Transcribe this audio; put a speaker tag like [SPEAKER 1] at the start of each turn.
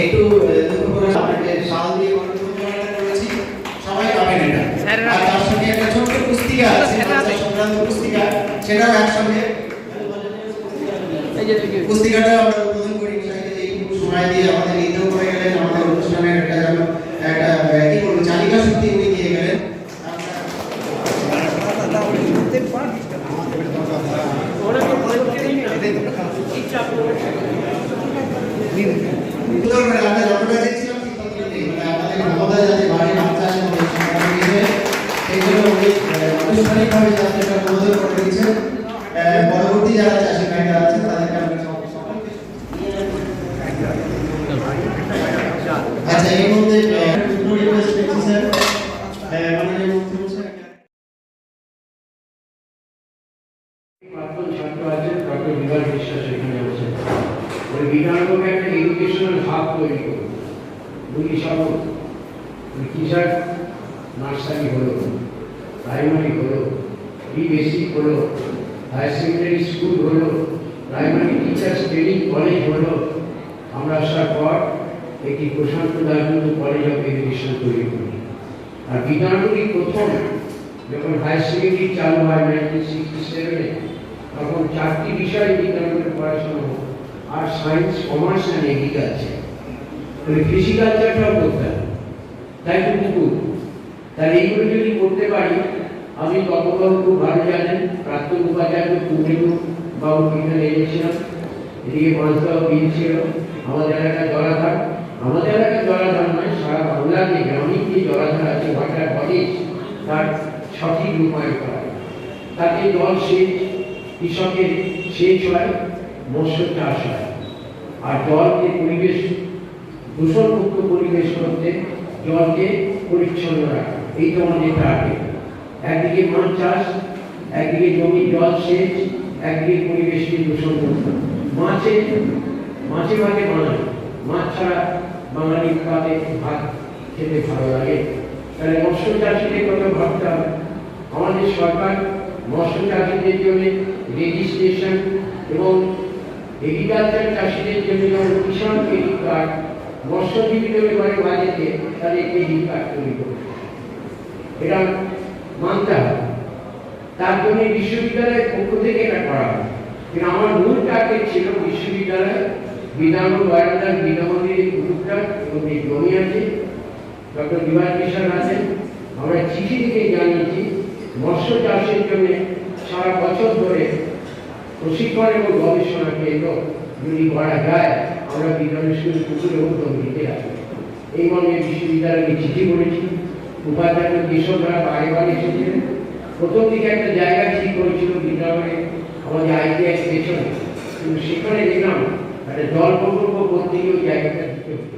[SPEAKER 1] একটু আহ, করে আপনাকে শাল দিয়ে করেছি। সবাই পাবেন এটা। আর তার সঙ্গে একটা ছোট্ট পুস্তিকা আছে সংক্রান্ত পুস্তিকা সেটাও একসঙ্গে।
[SPEAKER 2] এই যে দেখি
[SPEAKER 1] পুস্তিকাটা আমরা উদ্বোধন করি চাইলে সময় দিয়ে আমাদের ঈদেও করে গেলেন আমাদের অনুষ্ঠানের একটা যেন একটা কি বলব চালিকা শক্তি উনি দিয়ে গেলেন। মানে আছে আচ্ছা এর মধ্যে
[SPEAKER 3] আছেন ডক্টর বিভাগ বিশ্বাস এখানে আছেন ওই বিধানকে একটা এডুকেশনাল হাব তৈরি করুন দুই সব কিষার নার্সারি হলো প্রাইমারি হলো প্রি হলো হায়ার সেকেন্ডারি স্কুল হলো প্রাইমারি টিচার্স ট্রেনিং কলেজ হলো আমরা আসার পর একটি Prashanta Dasbandhu college of education তৈরি করি আর বিধানগুলি প্রথম যখন হায়ার সেকেন্ডারি চালু হয় নাইনটিন সিক্সটি সেভেনে তখন চারটি বিষয়ে বিজ্ঞানের পড়াশোনা হতো। আর সায়েন্স কমার্স অ্যান্ড এগ্রিকালচার ওই কৃষিকালচারটাও করতে হবে। তাই তো পুকুর তাহলে এইগুলো যদি করতে পারি, আমি তপবাবু খুব ভালো জানেন, প্রাক্তন উপাচার্য কুমেরু বাবু এখানে এনেছিলাম এদিকে মাঝবাবু গিয়েছিল আমাদের এলাকায় জলাধার। আমাদের এলাকায় জলাধার নয়, সারা বাংলার যে গ্রামীণ যে জলাধার আছে ওয়াটার বডিজ তার সঠিক রূপায়ণ করা। তাতে জল সেচ, কৃষকের সেচ হয়। মৎস্য চাষ হয়। আর জলকে পরিবেশ, দূষণমুক্ত পরিবেশ করতে জলকে পরিচ্ছন্ন রাখা। এই তো আমাদের টার্গেট একদিকে মাছ চাষ, একদিকে জমি, জল সেচ, একদিকে পরিবেশকে দূষণমুক্ত মাছে মাছে ভাগে বাঙালি মাছ ছাড়া বাঙালি ভাতে ভাত খেতে ভালো লাগে। তাহলে মৎস্য চাষিদের কথা ভাবতে হবে। আমাদের সরকার মৎস্য চাষিদের জন্য রেজিস্ট্রেশন এবং এগ্রিকালচার চাষিদের জন্য কিষাণ ক্রেডিট কার্ড মৎস্যজীবীদের এবারে বাজেটে তাদের ক্রেডিট কার্ড তৈরি করবে এটা মানতে হবে। তার জন্য বিশ্ববিদ্যালয়ের পক্ষ থেকে এটা করা হবে কিন্তু আমার মূল টার্গেট ছিল বিশ্ববিদ্যালয়, বিধান বারান্দার বিনামন্দির গ্রুপটা এবং যে জমি আছে। ডক্টর বিমান মিশন আছেন। আমরা চিঠি থেকে জানিয়েছি মৎস্য চাষের জন্য সারা বছর ধরে প্রশিক্ষণ এবং গবেষণা কেন্দ্র যদি করা যায়, আমরা বিজ্ঞানের শুধু পুকুরে উদ্যোগ নিতে আসব এই মর্মে বিশ্ববিদ্যালয়কে চিঠি করেছি উপাচার্য কৃষকরা বাড়ি বাড়ি এসেছিলেন। প্রথম দিকে একটা জায়গা ঠিক করেছিল বিদ্যালয়ে আমাদের আইটিআই পেছনে কিন্তু সেখানে দেখলাম একটা জল প্রকল্প করতে গিয়ে ওই জায়গাটা দিতে হতো